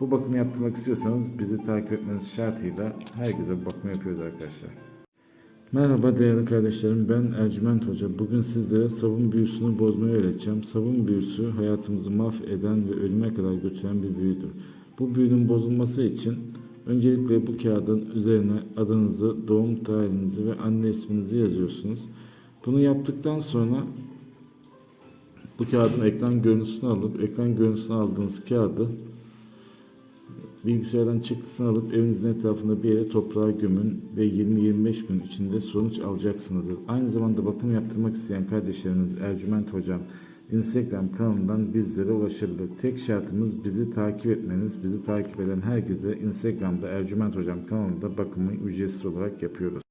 Bu bakımı yaptırmak istiyorsanız bizi takip etmeniz şartıyla herkese bu bakımı yapıyoruz arkadaşlar. Merhaba değerli kardeşlerim ben Ercüment Hoca. Bugün sizlere sabun büyüsünü bozmayı öğreteceğim. Sabun büyüsü hayatımızı mahveden ve ölüme kadar götüren bir büyüdür. Bu büyünün bozulması için öncelikle bu kağıdın üzerine adınızı, doğum tarihinizi ve anne isminizi yazıyorsunuz. Bunu yaptıktan sonra bu kağıdın ekran görüntüsünü alıp ekran görüntüsünü aldığınız kağıdı bilgisayardan çıktısını alıp evinizin etrafında bir yere toprağa gömün ve 20-25 gün içinde sonuç alacaksınızdır. Aynı zamanda bakım yaptırmak isteyen kardeşlerimiz Ercüment Hocam Instagram kanalından bizlere ulaşabilir. Tek şartımız bizi takip etmeniz. Bizi takip eden herkese Instagram'da Ercüment Hocam kanalında bakımı ücretsiz olarak yapıyoruz.